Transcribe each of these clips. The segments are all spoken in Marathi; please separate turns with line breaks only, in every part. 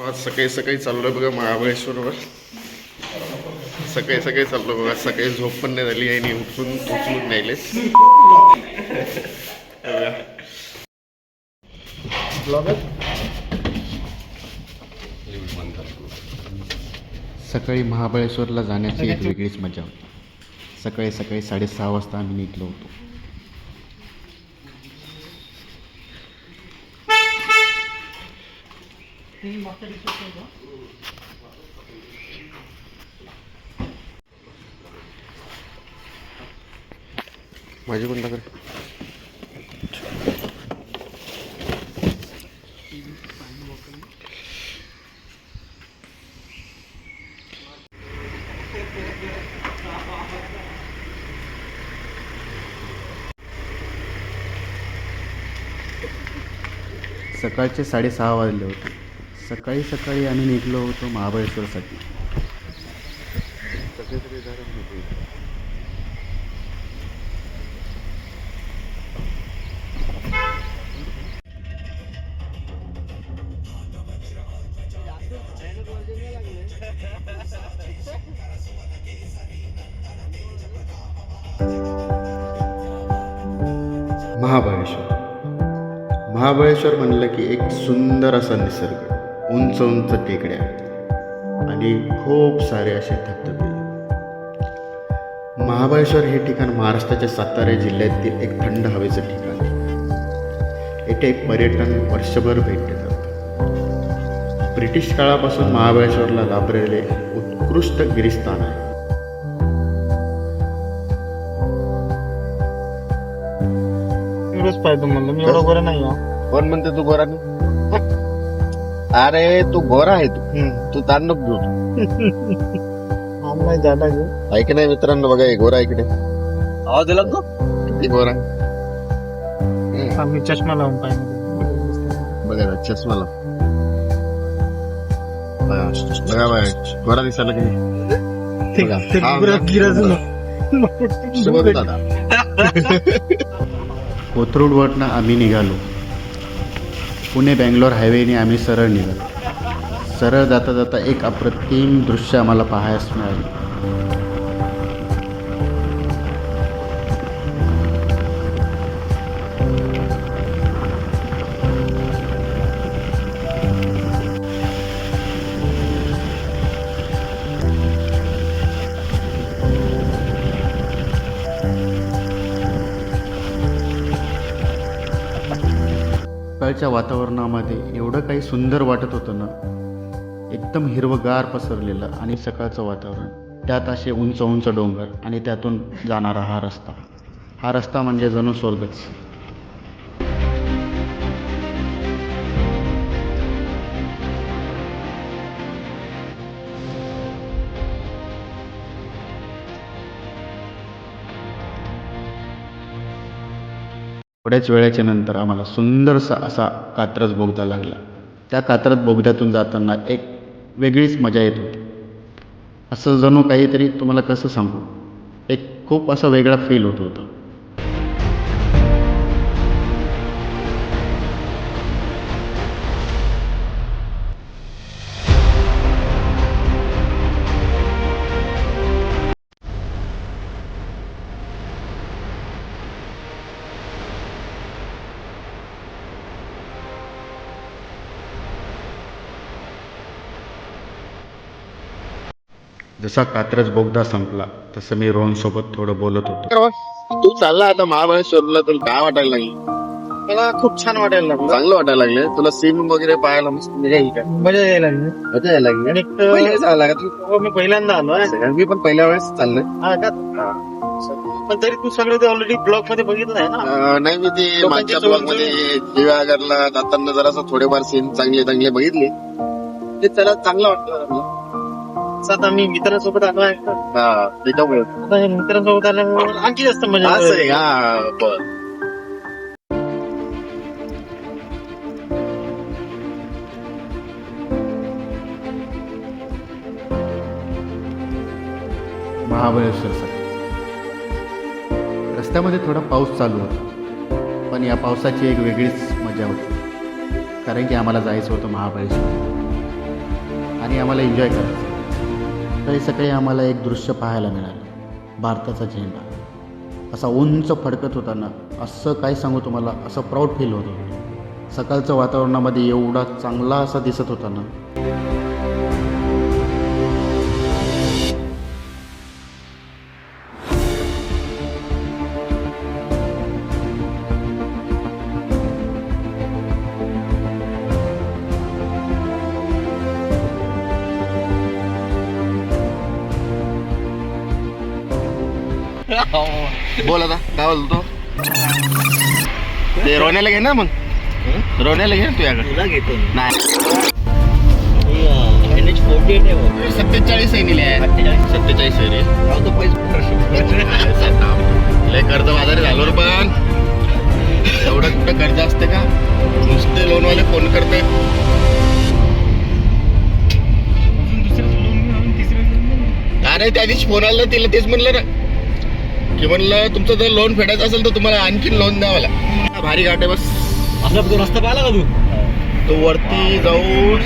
आज सकाळी सकाळी चाललो बघा महाबळेश्वरवर. सकाळी सकाळी चाललो बघा सकाळी झोप पण नाही झाली आणि उठून उचलून नेले सकाळी महाबळेश्वरला जाण्याची एक वेगळीच मजा होती. सकाळी सकाळी साडेसहा वाजता आम्ही निघलो होतो. माझी कोणता कर? सकाळचे साडेसहा वाजले होते. सकाळी सकाळी आम्ही निघलो होतो महाबळेश्वरसाठी. महाबळेश्वर. महाबळेश्वर म्हणलं की एक सुंदर असा निसर्ग. उंच उंच टेकड्या आणि खूप सारे असे धबधबे. महाबळेश्वर हे ठिकाण महाराष्ट्राच्या सातारा जिल्ह्यातील एक थंड हवेचं ठिकाण आहे. येथे पर्यटन वर्षभर भेट देतात ब्रिटिश काळापासून महाबळेश्वरला लाभलेले उत्कृष्ट गिरिस्थान आहे.
पाहिजे म्हणलं. मी एवढं बरं नाही.
कोण म्हणते तू गोरा अरे तू गोरा आहे तू. तू ताण नको घेऊ
नाही.
ऐक नाही मित्रांनो बघा हे गोरा इकडे
आवाज दिला तो
किती गोरा
आम्ही चष्मा लावून पाहिजे.
बघा ना, चष्मा लाव. बघा बघा बघा गोरा दिसायला काही बघा. हा, बघा. शुभ दादा.
कोथरूडवरनं आम्ही निघालो. पुणे बँगलोर हायवेने आम्ही सरळ निघालो. सरळ जाता जाता एक अप्रतिम दृश्य आम्हाला पाहायस मिळाले. सकाळच्या वातावरणामध्ये एवढं काही सुंदर वाटत होतं ना एकदम हिरवगार पसरलेलं आणि सकाळचं वातावरण. त्यात असे उंच उंच डोंगर आणि त्यातून जाणारा हा रस्ता. हा रस्ता म्हणजे जणू स्वर्गच. थोड्याच वेळाच्या नंतर आम्हाला सुंदरसा असा कात्रज बोगदा लागला. त्या कात्रज बोगद्यातून जाताना एक वेगळीच मजा येत होती. असं जणू काहीतरी तुम्हाला कसं सांगू? एक खूप असा वेगळा फील होत होता. जसा कात्रज बोगदा संपला तसं मी रोहनसोबत थोडं बोलत होतो.
तू चालला आता महाबळेश्वरला तुला काय वाटायला लागलं.
मला खूप छान वाटायला लागलं.
चांगलं वाटायला लागलं. तुला सीन वगैरे पाहायला मस्त मजा येईल का?
मजा यायला लागली.
मजा यायला लागली.
आणि
का तू?
हो, मी पहिल्यांदा आलो आहे.
मी पण पहिल्या वेळेस चाललोय
हा का? पण तरी तू सगळं ते ऑलरेडी ब्लॉगमध्ये बघितलं आहे ना?
अं, नाही मी ते मागच्या
जवळ
ब्लॉगमध्ये दिव्यागरला जाताना जरासं थोडेफार सीन चांगले चांगले बघितले. ते त्याला चांगलं.
असं आता मी मित्रांसोबत आलो आहे?
हा त्याच्यामुळे
आता हे मित्रांसोबत आल्यामुळे आणखी जास्त मजा
असं आहे
येते.
हा बर
महाबळेश्वरसाठी रस्त्यामध्ये थोडा पाऊस चालू होता. पण या पावसाची एक वेगळीच मजा होती. कारण की आम्हाला जायचं होतं महाबळेश्वर. आणि आम्हाला एन्जॉय करायचं. सकाळी सकाळी आम्हाला एक दृश्य पाहायला मिळालं. भारताचा झेंडा. असा उंच फडकत होता ना असं काय सांगू तुम्हाला? असं प्राऊड फील होत होतं. सकाळचं वातावरणामध्ये एवढा चांगला असा दिसत होता ना
बोलतो. ते रोण्याला घे ना मग. रोण्याला घे ना तुझ्याकडे.
तुला घेतो
नाही.
एन एच फोर्टी एट आहे.
सत्तेचाळीस आहे निले सत्तेचाळीस. आहे रे
दे पैसे
लय कर्ज बाजारी झालो रे पण. एवढं कुठं कर्ज असते का? नुसते लोनवाले फोन करते अरे त्या दिवशी फोन आला तिला तेच म्हणलं ना. की म्हणलं तुमचं जर लोन फेडायचं असेल तर तुम्हाला आणखीन लोन द्यावं लागेल. भारी घाट आहे बस.
असा तो रस्ता पाहिला का तू?
तो वरती जाऊन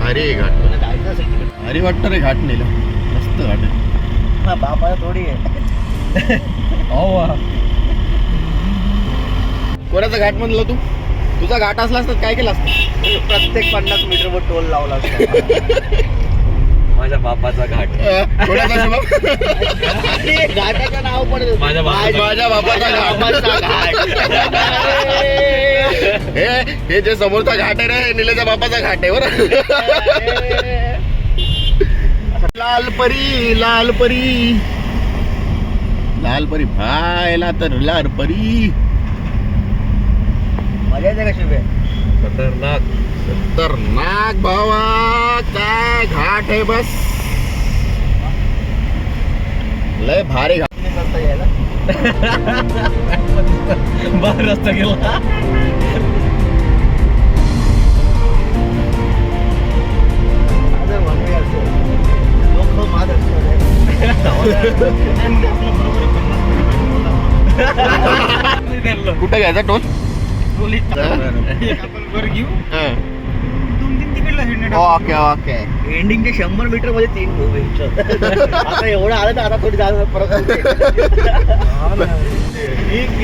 भारी आहे घाट.
जायचं असेल तिकडे.
भारी वाटतं रे घाट नेलं. मस्त घाट आहे.
हा, बापाला थोडी आहे. हो
कोणाचा घाट म्हणलं तू? तुझा घाट असला असता काय केलं असतं?
प्रत्येक पन्नास मीटर वर टोल लावला असता. बापाचा घाट.
अं, कोणाचा शुभम?
घाटाचं नाव पण
माझ्या बापाचा-
माझ्या बापाचा घाट. हे हे जे समोरचा घाट आहे रे निलेच्या बापाचा घाट आहे बरं. लाल परी लाल परी लाल परी भायला तर लाल परी
मजा येते का शुभे
खतरनाक
तर नाग भावा. काय घाट आहे बस? लय भारी घाट
बाहेर रस्ता गेला.
माझं म्हणणं असं, लोक माझं
कुठं घ्यायचा टोल ओके ओके
एंडिंगचे शंभर मीटरमध्ये तीन भाऊ यांचं. आता एवढं आलं तर आता थोडी जागा परत. होते.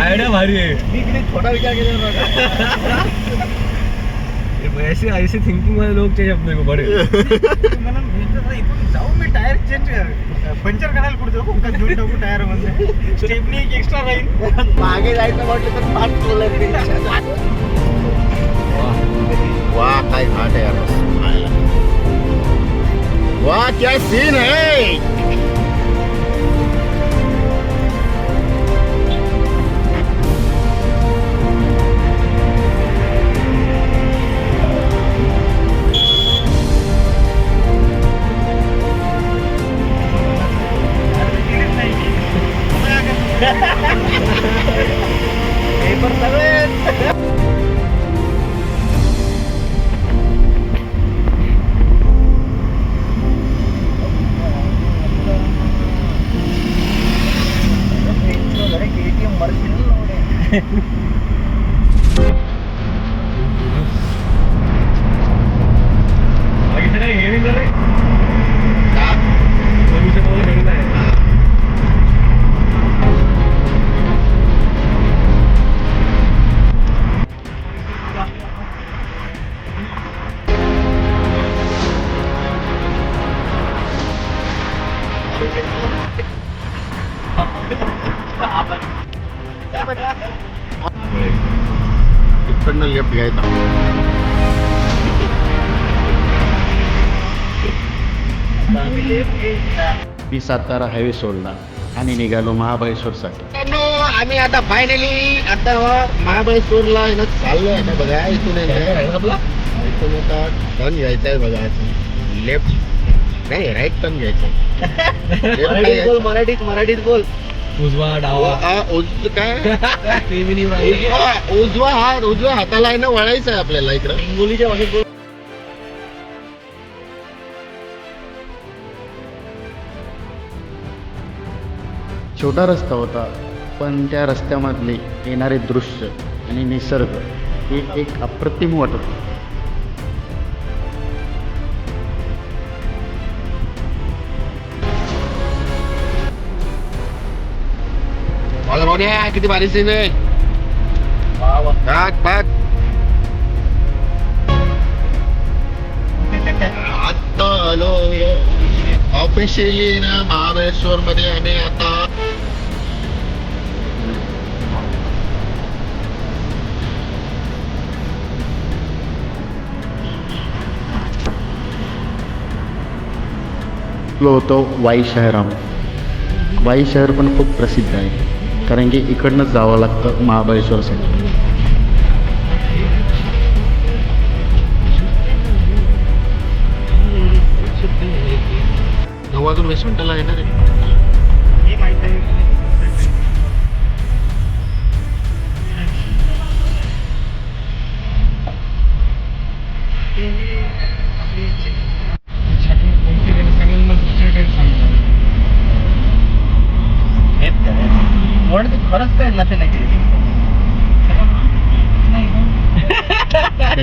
आयडिया भारी आहे.
मी किती छोटा विचार केला नव्हता.
ऐसे ऐसे थिंकिंग वाले लोग चाहिए अपने को बड़े
मला भेटलं तर इथून जाऊन मी टायर चेंज पंचर करायला कुठे जाऊ? का घेऊन टाकू टायरमध्ये. स्टेपनी एक एक्स्ट्रा राहील
मागे जायचं म्हटलं तर पाच
वाह काय घाट है यार भायला. वाह क्या सीन है इकडनं लेफ्ट घ्यायचा
मी सातारा हायवे सोडला आणि निघालो महाबळेश्वरसाठी
आम्ही आता फायनली आता महाबळेश्वरला आहे ना बघा इथून इथून आता टर्न घ्यायचा आहे बघा लेफ्ट नाही राईट टर्न घ्यायचा
मराठीत बोल मराठीत मराठीत बोल
उजवा डावा.
काय? उजवा उजवा हात उजव्या हाताला आहे ना वळायचं आहे आपल्याला इकडं.
हिंगोलीच्या भाषेत बोल.
छोटा रस्ता होता पण त्या रस्त्यामधले येणारे दृश्य आणि निसर्ग हे एक अप्रतिम वाटत होतं.
पाहुण्या किती भारी सीन आहे बघ बघ आता आलो ऑफिशियली ना महाबळेश्वर मध्ये आम्ही आता
होतं वाई शहरामध्ये वाई शहर पण खूप प्रसिद्ध आहे कारण की इकडनंच जावं लागतं महाबळेश्वरसाठी
नऊ अजून वीस मिनिटाला येणार आहे.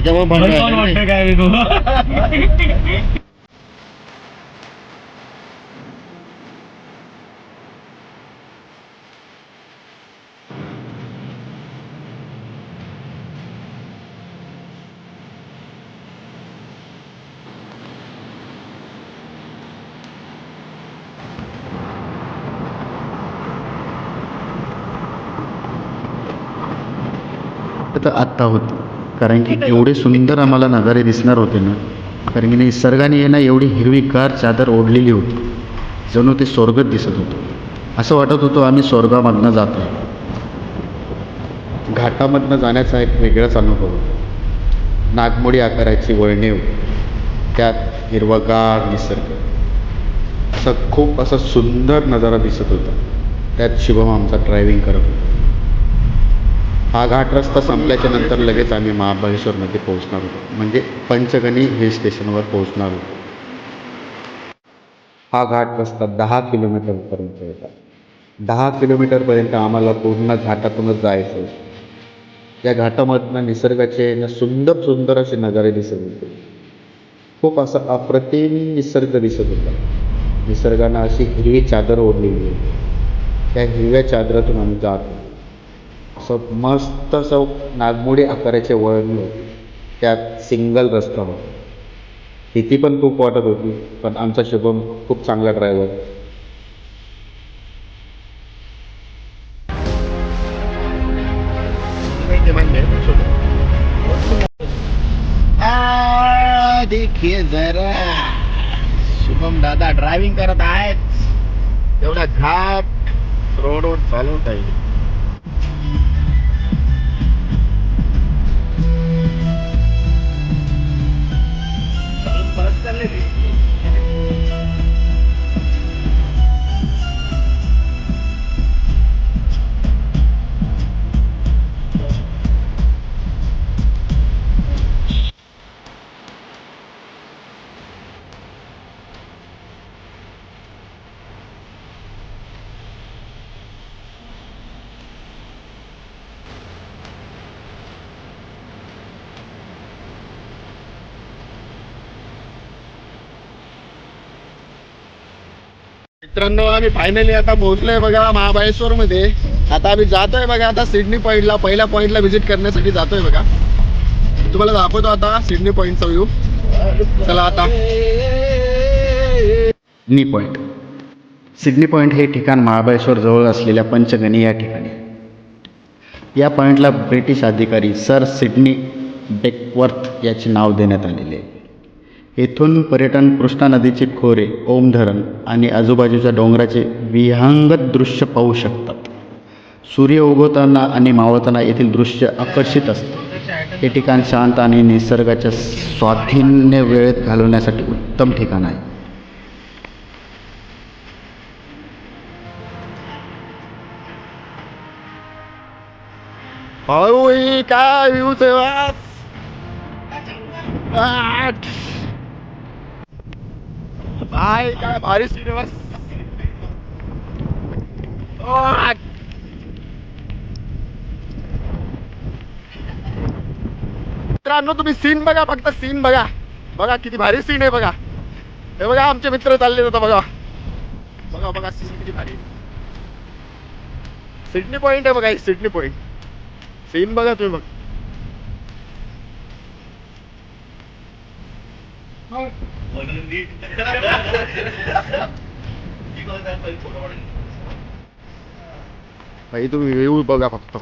त्याच्यामुळे
मला
भंग
पण
आहे.
वाटतं काय मी तू
तर आत्ता होती कारण की एवढे सुंदर आम्हाला नजारे दिसणार होते ना. कारण की निसर्गाने आहे ना एवढी हिरवीगार चादर ओढलेली होती. जणू ते स्वर्गच दिसत होतं. असं वाटत होतं आम्ही स्वर्गामधनं जातो आहे घाटामधनं जाण्याचा एक वेगळाच अनुभव नागमोडी आकाराची वळणीव त्यात हिरवगार निसर्ग. असं खूप असा सुंदर नजारा दिसत होता. त्यात शुभम आमचा ड्रायव्हिंग करत होता. हा घाट रस्ता संपल्याच्या नंतर लगेच आम्ही महाबळेश्वरमध्ये पोहोचणार होतो. म्हणजे पंचगणी हिल स्टेशनवर पोहोचणार होतो. हा घाट रस्ता दहा किलोमीटरपर्यंत येतात. दहा किलोमीटरपर्यंत आम्हाला पूर्ण घाटातूनच जायचं होतं. या घाटामधनं निसर्गाचे सुंदर सुंदर असे नजारे दिसत होते. खूप असा अप्रतिम निसर्ग दिसत होता. निसर्गानं अशी हिरवी चादर ओढलेली होती. त्या हिरव्या चादरातून आम्ही जात होतो. असं मस्त असं नागमोडी आकाराचे वळण त्यात सिंगल रस्ता होता. भीती पण खूप वाटत होती पण आमचा शुभम खूप चांगला ड्रायव्हर
ते देखिए जरा. शुभम दादा ड्रायव्हिंग करत आहेत. एवढा घाट रोडवर चालवत आहे मित्रांनो आम्ही फायनली आता पोहोचलोय बघा महाबळेश्वर मध्ये आता आम्ही जातोय बघा आता सिडनी पॉईंटला पहिल्या पॉईंटला व्हिजिट करण्यासाठी जातोय बघा. तुम्हाला दाखवतो आता सिडनी पॉईंटचा व्ह्यू चला आता.
सिडनी पॉईंट सिडनी पॉईंट हे ठिकाण महाबळेश्वर जवळ असलेल्या पंचगणी या ठिकाणी. या पॉईंटला ब्रिटिश अधिकारी सर सिडनी बेकवर्थ याचे नाव देण्यात आलेले आहे. येथून पर्यटन कृष्णा नदीचे खोरे ओम धरण आणि आजूबाजूच्या डोंगराचे विहंगत दृश्य पाहू शकतात. सूर्य उगवताना आणि मावळताना येथील दृश्य आकर्षित असते. हे ठिकाण शांत आणि निसर्गाच्या स्वाधीन्य वेळेत घालवण्यासाठी उत्तम ठिकाण आहे.
भाऊ काय भाई काय भारी सिनेमा मित्रांनो तुम्ही सीन बघा फक्त सीन बघा. बघा किती भारी सीन आहे बघा. हे बघा आमचे मित्र चालले होते बघा. बघा बघा सीन किती भारी सिडनी पॉइंट आहे बघा एक सिडनी पॉइंट सीन बघा तुम्ही बघ. भाई तुम्ही व्ह्यू बघा फक्त.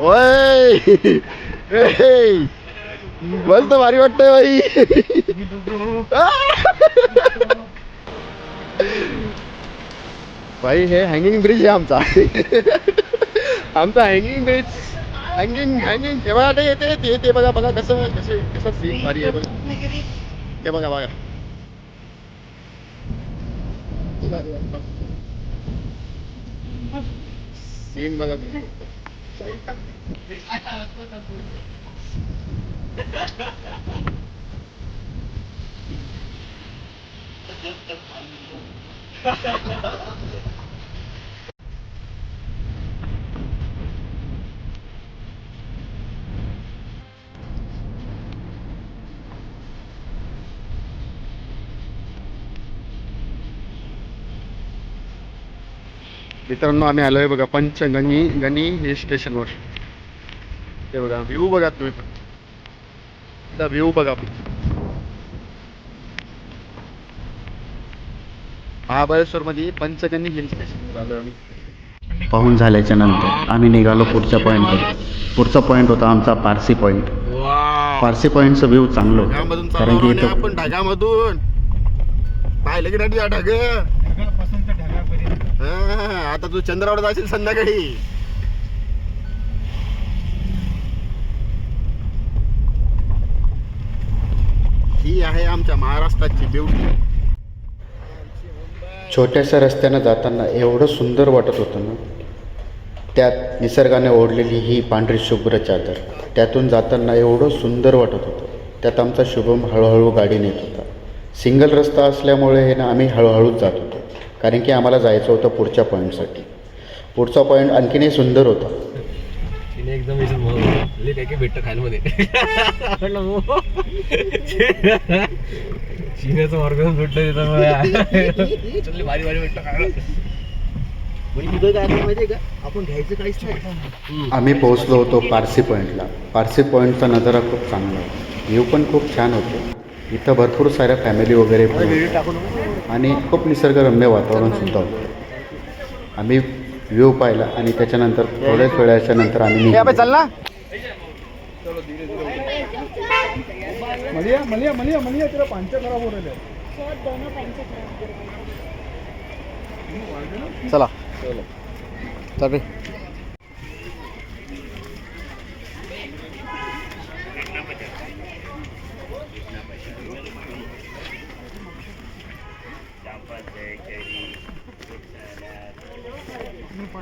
ओय! ए, मस्त भारी वाटतंय भाई भाई हे हँगिंग ब्रिज आहे आमचा. आमचा हँगिंग ब्रिज हँगिंग हँगिंग हे बघा ते ते ते ते बघा बघा कसं कसं कसं सीन भारी आहे बघा ते बघा बघा सीन बघा मित्रांनो आम्ही आलोय बघा पंचगणी गणी हिल स्टेशनवर ते बघा व्ह्यू बघा तुम्ही पण. व्ह्यू बघा. महाबळेश्वर मध्ये पंचगणी हिल स्टेशन आलोय आम्ही.
पाहून झाल्याच्यानंतर आम्ही निघालो पुढच्या पॉईंटवर पुढचा पॉईंट होता आमचा पारसी पॉईंट पारसी पॉईंटचं व्ह्यू चांगलं कारण की
आपण ढगामधून. पाहिलं की ढग? हा, आता तू चंद्रावर जाशील संध्याकाळी. ही आहे आमच्या महाराष्ट्राची ब्युटी
छोट्याशा रस्त्यानं जाताना एवढं सुंदर वाटत होतं ना? त्यात निसर्गाने ओढलेली ही पांढरी शुभ्र चादर त्यातून जाताना एवढं सुंदर वाटत होतं. त्यात आमचा शुभम हळूहळू गाडी नेत होता. सिंगल रस्ता असल्यामुळे हे ना आम्ही हळूहळूच जात होतो. कारण की आम्हाला जायचं होतं पुढच्या पॉईंटसाठी पुढचा पॉईंट आणखीनही सुंदर होता.
तिने एकदम काय भेटतं चिन्याचं मार्ग तिथं भारी भारी भेटतं खायला.
आम्ही पोहोचलो होतो पारसी पॉईंटला पारसी पॉईंटचा नजारा खूप चांगला होता. व्ह्यू पण खूप छान होते. इथं भरपूर साऱ्या फॅमिली वगैरे आणि खूप निसर्गरम्य वातावरणसुद्धा होतं. आम्ही व्ह्यू पाहिला आणि त्याच्यानंतर थोड्याच वेळाच्या नंतर आम्ही निघालो.
चल ना.
मलिया मलिया मलिया मलिया तेरा पांच खराब हो रहे
चला.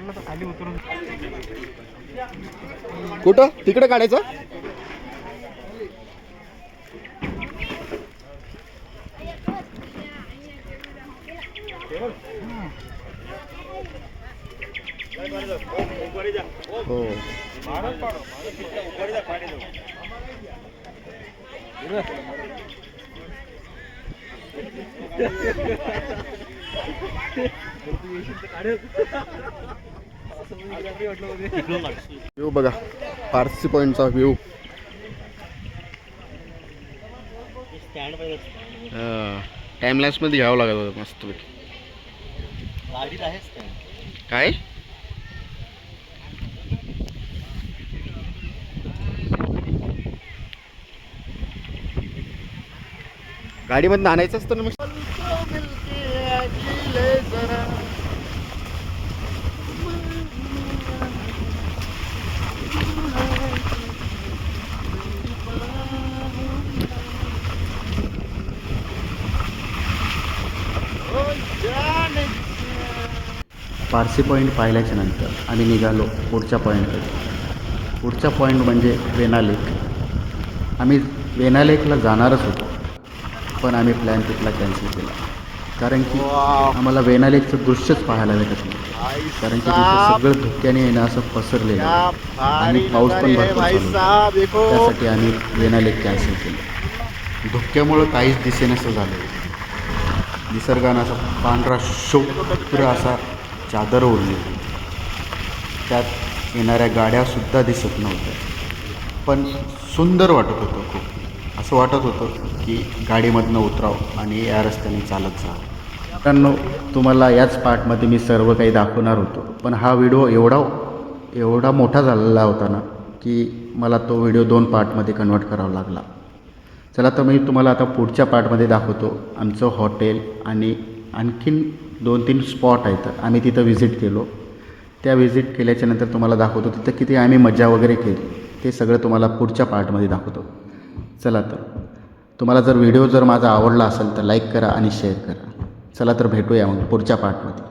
तर खाली उतरून
कुठं? तिकडे काढायचं? हो. व्ह्यू बघा पारसी पॉईंटचा व्ह्यू स्टँडमध्ये घ्यावं लागत होतं मस्त काय? गाडीमधनं आणायचं असतं ना मग?
पारसी पॉईंट पाहिल्याच्या नंतर आम्ही निघालो पुढच्या पॉईंटकडे पुढचा पॉईंट म्हणजे वेना लेक. आम्ही वेना लेकला जाणारच होतो पण आम्ही प्लॅन तिथला कॅन्सल केला. कारण की आम्हाला वेना लेकचं दृश्यच पाहायला भेटत नाही कारण की तिथे सगळं धुक्याने येणं असं पसरलेलं. आणि पाऊस पण भरपूर. त्यासाठी आम्ही वेना लेक कॅन्सल केलं. धुक्यामुळं काहीच दिसेनसं झालं निसर्गानं असा पांढरा शुभ्र असा चादर ओढली. होती त्यात येणाऱ्या गाड्यासुद्धा दिसत नव्हत्या. पण सुंदर वाटत होतं खूप. असं वाटत होतं की गाडीमधनं उतरावं आणि या रस्त्याने चालत जावं मित्रांनो तुम्हाला याच पार्टमध्ये मी सर्व काही दाखवणार होतो. पण हा व्हिडिओ एवढा एवढा मोठा झालेला होता ना की मला तो व्हिडिओ दोन पार्टमध्ये कन्वर्ट करावा लागला. चला तर मी तुम्हाला आता पुढच्या पार्टमध्ये दाखवतो आमचं हॉटेल आणि आणखीन दोन तीन स्पॉट आहेत. आम्ही तिथं व्हिजिट केलो. त्या व्हिजिट केल्याच्यानंतर तुम्हाला दाखवतो तिथं किती आम्ही मजा वगैरे केली. ते सगळं तुम्हाला पुढच्या पार्टमध्ये दाखवतो. चला तर. तुम्हाला जर व्हिडिओ जर माझा आवडला असेल तर लाईक करा आणि शेअर करा. चला तर भेटूया मग पुढच्या पार्टमध्ये